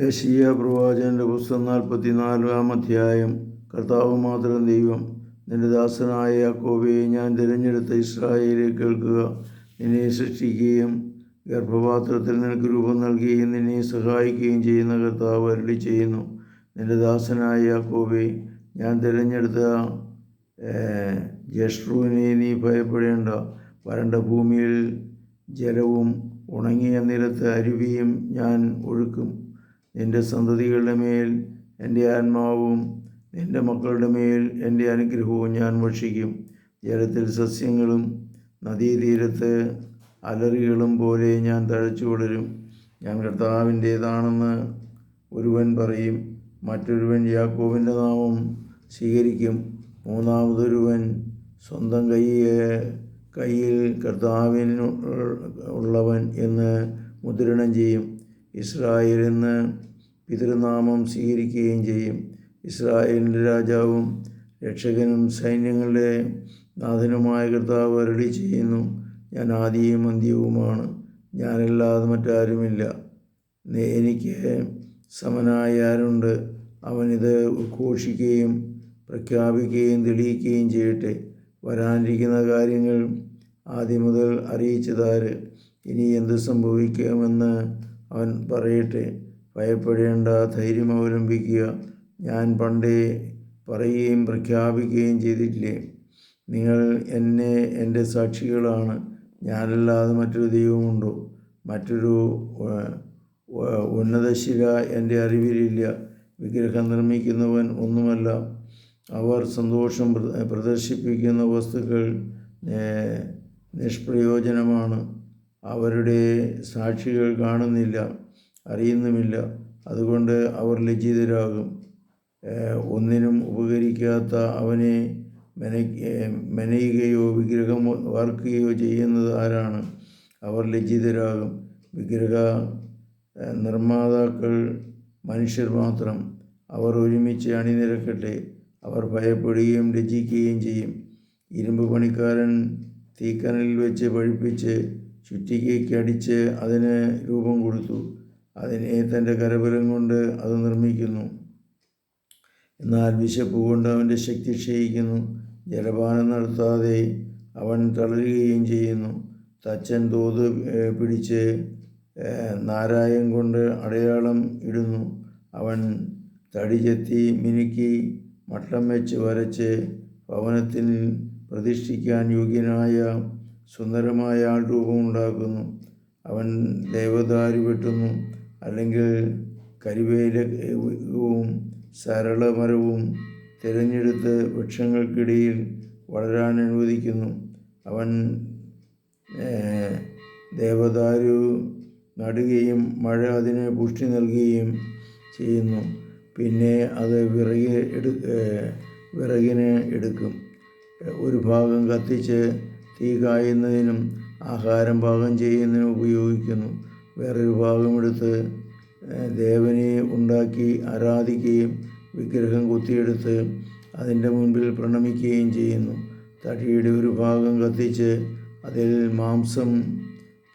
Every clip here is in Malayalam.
യശീയ പ്രവാചകന്റെ പുസ്തകം നാൽപ്പത്തിനാലാം അധ്യായം. കർത്താവ് മാത്രം ദൈവം നിന്റെ ദാസനായ യാക്കോബെ ഞാൻ തിരഞ്ഞെടുത്ത ഇസ്രായേലെ കേൾക്കുക നിന്നെ സൃഷ്ടിക്കുകയും ഗർഭപാത്രത്തിൽ നിനക്ക് രൂപം നൽകുകയും നിന്നെ സഹായിക്കുകയും ചെയ്യുന്ന കർത്താവ് അരളി ചെയ്യുന്നു. നിന്റെ ദാസനായ യാക്കോബെ ഞാൻ തിരഞ്ഞെടുത്ത ജഷ്ട്രുവിനെ നീ ഭയപ്പെടേണ്ട. വരണ്ട ഭൂമിയിൽ ജലവും ഉണങ്ങിയ നിലത്ത് അരുവിയും ഞാൻ ഒഴുക്കും. നിന്റെ സന്തതികളുടെ മേൽ എന്റെ ആത്മാവും നിന്റെ മക്കളുടെ മേൽ എന്റെ അനുഗ്രഹവും ഞാൻ വർഷിക്കും ജലത്തിൽ സസ്യങ്ങളും നദീതീരത്ത് അലറികളും പോലെ ഞാൻ തഴച്ചു വളരും. ഞാൻ കർത്താവിന്റേതാണെന്ന് ഒരുവൻ പറയും മറ്റൊരുവൻ യാക്കോവിന്റെ നാമം സ്വീകരിക്കും. മൂന്നാമതൊരുവൻ സ്വന്തം കൈയെ കയ്യിൽ കർത്താവിന് ഉള്ളവൻ എന്ന് മുദ്രണം ചെയ്യും. ഇസ്രായേൽ എന്ന് പിതൃനാമം സ്വീകരിക്കുകയും ചെയ്യും. ഇസ്രായേലിന്റെ രാജാവും രക്ഷകനും സൈന്യങ്ങളുടെ നാഥനുമായ കർത്താവ് അരളി ചെയ്യുന്നു ഞാൻ ആദിയും അന്ത്യവുമാണ്. ഞാനല്ലാതെ മറ്റാരുമില്ല. എനിക്ക് സമനായ ആരുണ്ട്? അവനിത് ഉദ്ഘോഷിക്കുകയും പ്രഖ്യാപിക്കുകയും തെളിയിക്കുകയും ചെയ്യട്ടെ. വരാനിരിക്കുന്ന കാര്യങ്ങൾ ആദ്യം മുതൽ അറിയിച്ചതാര്? ഇനി എന്ത് സംഭവിക്കുമെന്ന് അവൻ പറയട്ടെ ഭയപ്പെടേണ്ട ധൈര്യം അവലംബിക്കുക. ഞാൻ പണ്ടേ പറയുകയും പ്രഖ്യാപിക്കുകയും ചെയ്തിട്ടില്ലേ? നിങ്ങൾ എന്നെ എന്റെ സാക്ഷികളാണ്. ഞാനല്ലാതെ മറ്റൊരു ദൈവമുണ്ടോ? മറ്റൊരു ഉന്നതശില എന്റെ അറിവിലില്ല. വിഗ്രഹം നിർമ്മിക്കുന്നവൻ ഒന്നുമല്ല. അവർ സന്തോഷം പ്രദർശിപ്പിക്കുന്ന വസ്തുക്കൾ നിഷ്പ്രയോജനമാണ്. അവരുടെ സാക്ഷികൾ കാണുന്നില്ല അറിയുന്നുമില്ല. അതുകൊണ്ട് അവർ ലജ്ജിതരാകും. ഒന്നിനും ഉപകരിക്കാത്ത അവനെ മെന മെനയുകയോ വിഗ്രഹം വാർക്കുകയോ ചെയ്യുന്നത് ആരാണ്? അവർ ലജ്ജിതരാകും. വിഗ്രഹ നിർമ്മാതാക്കൾ മനുഷ്യർ മാത്രം. അവർ ഒരുമിച്ച് അണിനിരക്കട്ടെ. അവർ ഭയപ്പെടുകയും ലജ്ജിക്കുകയും ചെയ്യും. ഇരുമ്പ് പണിക്കാരൻ തീക്കനലിൽ വെച്ച് പഴിപ്പിച്ച് ചുറ്റികയ്ക്ക് അടിച്ച് അതിന് രൂപം കൊടുത്തു. അതിനെ തന്റെ കരബലം കൊണ്ട് അത് നിർമ്മിക്കുന്നു. എന്നാൽ വിശപ്പ് കൊണ്ട് അവന്റെ ശക്തി ക്ഷയിക്കുന്നു. ജലപാനം നടത്താതെ അവൻ തളരുകയും ചെയ്യുന്നു. തച്ചൻ തോത് പിടിച്ച് നാരായം കൊണ്ട് അടയാളം ഇടുന്നു. അവൻ തടി ചെത്തി മിനുക്കി മട്ടം വെച്ച് വരച്ച് ഭവനത്തിൽ പ്രതിഷ്ഠിക്കാൻ യോഗ്യനായ സുന്ദരമായ ആൾ രൂപമുണ്ടാക്കുന്നു അവൻ ദേവദാരു വെട്ടുന്നു. അല്ലെങ്കിൽ കരിവേലവും സരളമരവും തിരഞ്ഞെടുത്ത് വൃക്ഷങ്ങൾക്കിടയിൽ വളരാൻ അനുവദിക്കുന്നു. അവൻ ദേവദാരു നടുകയും മഴ അതിന് പുഷ്ടി നൽകുകയും ചെയ്യുന്നു. പിന്നെ അത് വിറകി എടു വിറകിന് എടുക്കും. ഒരു ഭാഗം കത്തിച്ച് തീ കായുന്നതിനും ആഹാരം പാകം ചെയ്യുന്നതിനും ഉപയോഗിക്കുന്നു. വേറൊരു ഭാഗം എടുത്ത് ദേവനെ ഉണ്ടാക്കി ആരാധിക്കുകയും വിഗ്രഹം കൊത്തിയെടുത്ത് അതിന്റെ മുൻപിൽ പ്രണമിക്കുകയും ചെയ്യുന്നു. തടിയുടെ ഒരു ഭാഗം കത്തിച്ച് അതിൽ മാംസം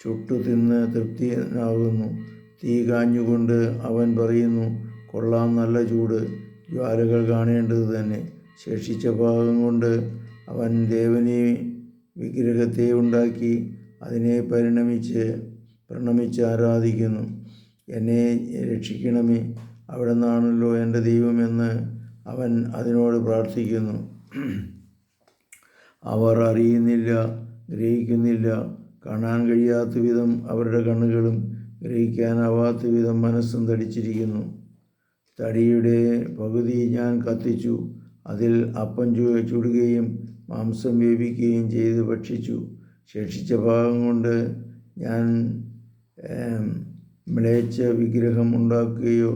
ചുട്ടു തിന്ന് തൃപ്തിയാകുന്നു. തീ കാഞ്ഞുകൊണ്ട് അവൻ പറയുന്നു കൊള്ളാം നല്ല ചൂട്. ജ്വാലകൾ കാണേണ്ടത് തന്നെ. ശേഷിച്ച ഭാഗം കൊണ്ട് അവൻ ദേവനെ വിഗ്രഹത്തെ ഉണ്ടാക്കി അതിനെ പരിണമിച്ച് പ്രണമിച്ച് ആരാധിക്കുന്നു. എന്നെ രക്ഷിക്കണമേ. അവിടെ നിന്നാണല്ലോ എന്റെ ദൈവമെന്ന് അവൻ അതിനോട് പ്രാർത്ഥിക്കുന്നു. അവർ അറിയുന്നില്ല ഗ്രഹിക്കുന്നില്ല. കാണാൻ കഴിയാത്ത വിധം അവരുടെ കണ്ണുകളും ഗ്രഹിക്കാനാവാത്ത വിധം മനസ്സും തടിച്ചിരിക്കുന്നു. തടിയുടെ പകുതി ഞാൻ കത്തിച്ചു. അതിൽ അപ്പം ചുടുകയും മാംസം വേവിക്കുകയും ചെയ്ത് ഭക്ഷിച്ചു. ശേഷിച്ച ഭാഗം കൊണ്ട് ഞാൻ മ്ലേച്ഛ വിഗ്രഹം ഉണ്ടാക്കുകയോ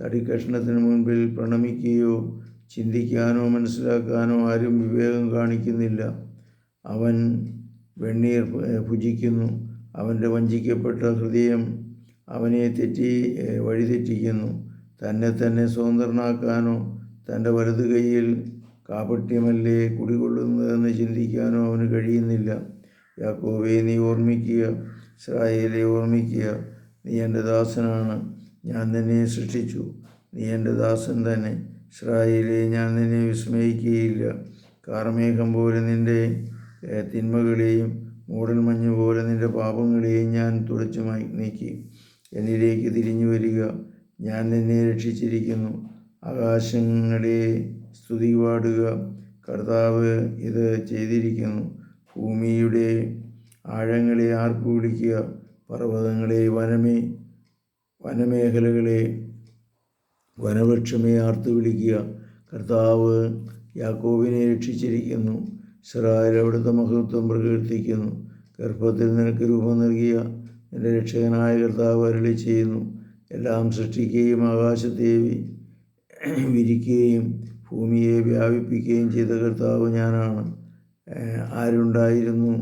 തടി കഷ്ണത്തിന് മുൻപിൽ പ്രണമിക്കുകയോ ചിന്തിക്കാനോ മനസ്സിലാക്കാനോ ആരും വിവേകം കാണിക്കുന്നില്ല. അവൻ വെണ്ണീർ ഭുജിക്കുന്നു. അവന്റെ വഞ്ചിക്കപ്പെട്ട ഹൃദയം അവനെ തെറ്റി വഴിതെറ്റിക്കുന്നു. തന്നെ തന്നെ സ്വതന്ത്രനാക്കാനോ തന്റെ വലതു കൈയിൽ കാപട്യമല്ലേ കുടികൊള്ളുന്നതെന്ന് ചിന്തിക്കാനോ അവന് കഴിയുന്നില്ല. യാക്കോവെ നീ ഓർമ്മിക്കുക. ഇസ്രായേലെ ഓർമ്മിക്കുക. നീ എന്റെ ദാസനാണ്. ഞാൻ നിന്നെ സൃഷ്ടിച്ചു. നീ എന്റെ ദാസൻ തന്നെ. ഇസ്രായേലെ ഞാൻ നിന്നെ വിസ്മയിക്കുകയില്ല. കാർമേഘം പോലെ നിന്റെ തിന്മകളെയും മൂടൽമഞ്ഞ് പോലെ നിന്റെ പാപങ്ങളെയും ഞാൻ തുടച്ചു നീക്കി. എന്നിലേക്ക് തിരിഞ്ഞു വരിക. ഞാൻ നിന്നെ രക്ഷിച്ചിരിക്കുന്നു. ആകാശങ്ങളെ സ്തുതി പാടുക. കർത്താവ് ഇത് ചെയ്തിരിക്കുന്നു. ഭൂമിയുടെ ആഴങ്ങളെ ആർപ്പ് വിളിക്കുക. പർവതങ്ങളെ വനമേ വനമേഖലകളെ വനവൃക്ഷമേ ആർത്തു വിളിക്കുക. കർത്താവ് യാക്കോബിനെ രക്ഷിച്ചിരിക്കുന്നു. ഇസ്രായേൽ അവിടുത്തെ മഹത്വം പ്രകീർത്തിക്കുന്നു. ഗർഭത്തിൽ നിനക്ക് രൂപം നൽകിയ എന്റെ രക്ഷകനായ കർത്താവ് അരളി ചെയ്യുന്നു. എല്ലാം സൃഷ്ടിക്കുകയും ആകാശത്തെ വിരിക്കുകയും ഭൂമിയെ വ്യാപിപ്പിക്കുകയും ചെയ്ത കർത്താവ് ഞാനാണ്. ആരുണ്ടായിരുന്നു?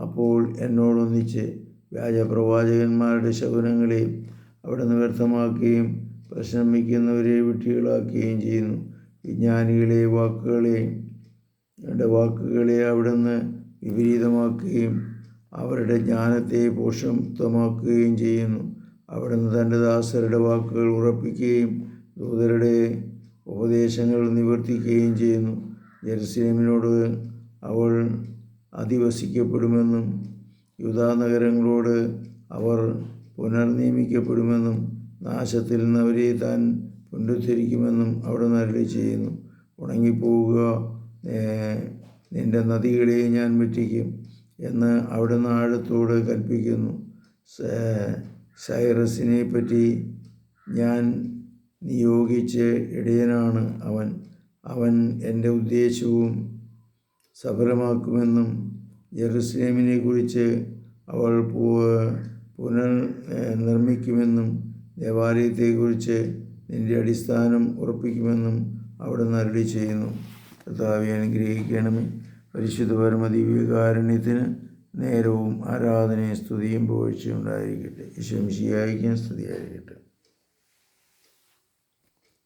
അപ്പോൾ എന്നോടൊന്നിച്ച് വ്യാജപ്രവാചകന്മാരുടെ ശകുനങ്ങളെ അവിടുന്ന് വ്യർത്ഥമാക്കുകയും പ്രശ്നം വയ്ക്കുന്നവരെ വിട്ടികളാക്കുകയും ചെയ്യുന്നു. വിജ്ഞാനികളെ വാക്കുകളെ വാക്കുകളെ അവിടുന്ന് വിപരീതമാക്കുകയും അവരുടെ ജ്ഞാനത്തെ പോഷത്വമാക്കുകയും ചെയ്യുന്നു. അവിടുന്ന് തന്റെ ദാസരുടെ വാക്കുകൾ ഉറപ്പിക്കുകയും ദൂതരുടെ ഉപദേശങ്ങൾ നിവർത്തിക്കുകയും ചെയ്യുന്നു. ജെറുസലേമിനോട് അവൾ അധിവസിക്കപ്പെടുമെന്നും യൂദാ നഗരങ്ങളോട് അവർ പുനർനിയമിക്കപ്പെടുമെന്നും നാശത്തിൽ നിന്ന് അവരെ താൻ പുനരുദ്ധരിക്കുമെന്നും അവിടെ നരളി ചെയ്യുന്നു. ഉണങ്ങിപ്പോവുക നിന്റെ നദികളെ ഞാൻ വെട്ടിക്കും എന്ന് അവിടുന്ന് ആഴത്തോട് കൽപ്പിക്കുന്നു. സൈറസിനെ പറ്റി ഞാൻ നിയോഗിച്ച ഇടയനാണ് അവൻ. അവൻ എന്റെ ഉദ്ദേശവും സഫലമാക്കുമെന്നും ജെറുസലേമിനെ കുറിച്ച് അവൾ പുനർ നിർമ്മിക്കുമെന്നും ദേവാലയത്തെക്കുറിച്ച് നിന്റെ അടിസ്ഥാനം ഉറപ്പിക്കുമെന്നും അവിടെ നരടി ചെയ്യുന്നു. കർത്താവെ അനുഗ്രഹിക്കണമേ. പരിശുദ്ധ പരമദിവ്യകാരുണ്യത്തിന് നേരവും ആരാധനയും സ്തുതിയും പുകഴ്ചയും ഉണ്ടായിരിക്കട്ടെ. ഈശ്വംശിയായിരിക്കും സ്തുതിയായിരിക്കട്ടെ.